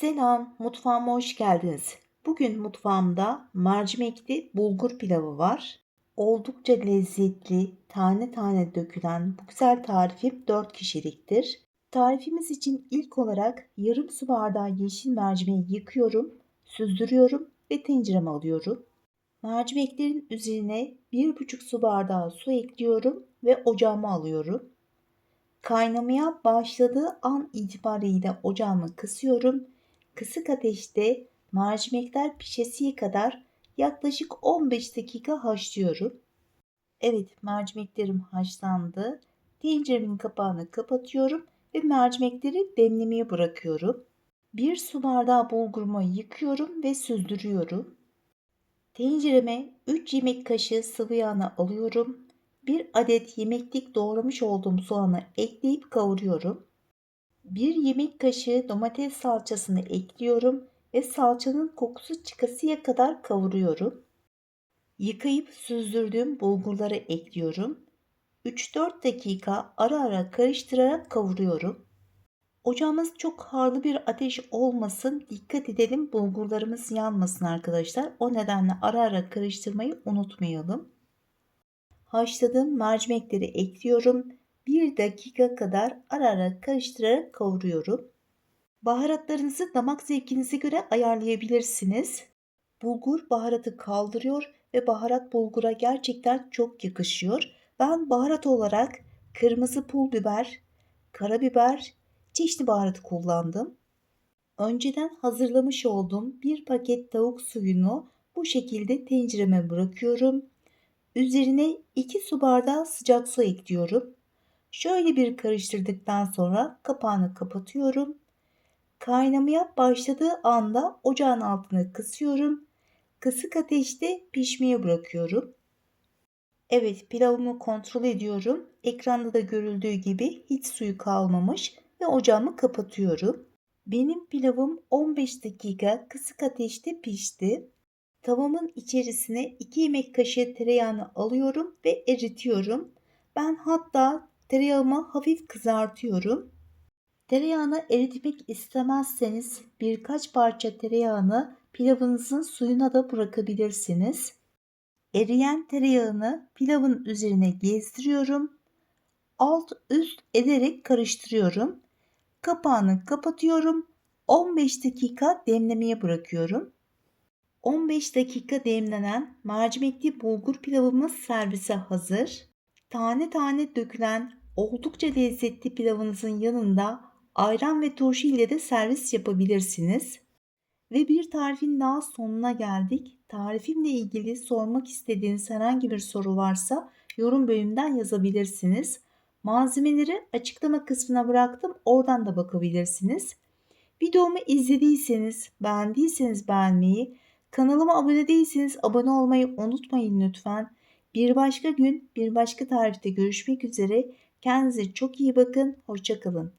Selam, mutfağıma hoş geldiniz. Bugün mutfağımda mercimekli bulgur pilavı var. Oldukça lezzetli, tane tane dökülen bu güzel tarifim 4 kişiliktir. Tarifimiz için ilk olarak yarım su bardağı yeşil mercimeği yıkıyorum, süzdürüyorum ve tencereme alıyorum. Mercimeklerin üzerine 1,5 su bardağı su ekliyorum ve ocağıma alıyorum. Kaynamaya başladığı an itibariyle ocağımı kısıyorum. Kısık ateşte mercimekler pişesiye kadar yaklaşık 15 dakika haşlıyorum. Evet mercimeklerim haşlandı. Tenceremin kapağını kapatıyorum ve mercimekleri demlemeye bırakıyorum. Bir su bardağı bulgurumu yıkıyorum ve süzdürüyorum. Tencereme 3 yemek kaşığı sıvı yağını alıyorum. Bir adet yemeklik doğramış olduğum soğanı ekleyip kavuruyorum. Bir yemek kaşığı domates salçasını ekliyorum ve salçanın kokusu çıkasıya kadar kavuruyorum. Yıkayıp süzdürdüğüm bulgurları ekliyorum. 3-4 dakika ara ara karıştırarak kavuruyorum. Ocağımız çok harlı bir ateş olmasın. Dikkat edelim bulgurlarımız yanmasın arkadaşlar. O nedenle ara ara karıştırmayı unutmayalım. Haşladığım mercimekleri ekliyorum. 1 dakika kadar ara ara karıştırarak kavuruyorum. Baharatlarınızı damak zevkinize göre ayarlayabilirsiniz. Bulgur baharatı kaldırıyor ve baharat bulgura gerçekten çok yakışıyor. Ben baharat olarak kırmızı pul biber, karabiber, çeşitli baharatı kullandım. Önceden hazırlamış olduğum bir paket tavuk suyunu bu şekilde tencereme bırakıyorum. Üzerine 2 su bardağı sıcak su ekliyorum. Şöyle bir karıştırdıktan sonra kapağını kapatıyorum. Kaynamaya başladığı anda ocağın altını kısıyorum. Kısık ateşte pişmeye bırakıyorum. Evet pilavımı kontrol ediyorum. Ekranda da görüldüğü gibi hiç suyu kalmamış ve ocağımı kapatıyorum. Benim pilavım 15 dakika kısık ateşte pişti. Tavamın içerisine 2 yemek kaşığı tereyağını alıyorum ve eritiyorum. Ben hatta tereyağımı hafif kızartıyorum. Tereyağını eritmek istemezseniz birkaç parça tereyağını pilavınızın suyuna da bırakabilirsiniz. Eriyen tereyağını pilavın üzerine gezdiriyorum. Alt üst ederek karıştırıyorum. Kapağını kapatıyorum. 15 dakika demlemeye bırakıyorum. 15 dakika demlenen mercimekli bulgur pilavımız servise hazır. Tane tane dökülen oldukça lezzetli pilavınızın yanında ayran ve turşu ile de servis yapabilirsiniz. Ve bir tarifin daha sonuna geldik. Tarifimle ilgili sormak istediğiniz herhangi bir soru varsa yorum bölümünden yazabilirsiniz. Malzemeleri açıklama kısmına bıraktım. Oradan da bakabilirsiniz. Videomu izlediyseniz, beğendiyseniz beğenmeyi, kanalıma abone değilseniz abone olmayı unutmayın lütfen. Bir başka gün, bir başka tarifte görüşmek üzere. Kendinize çok iyi bakın. Hoşçakalın.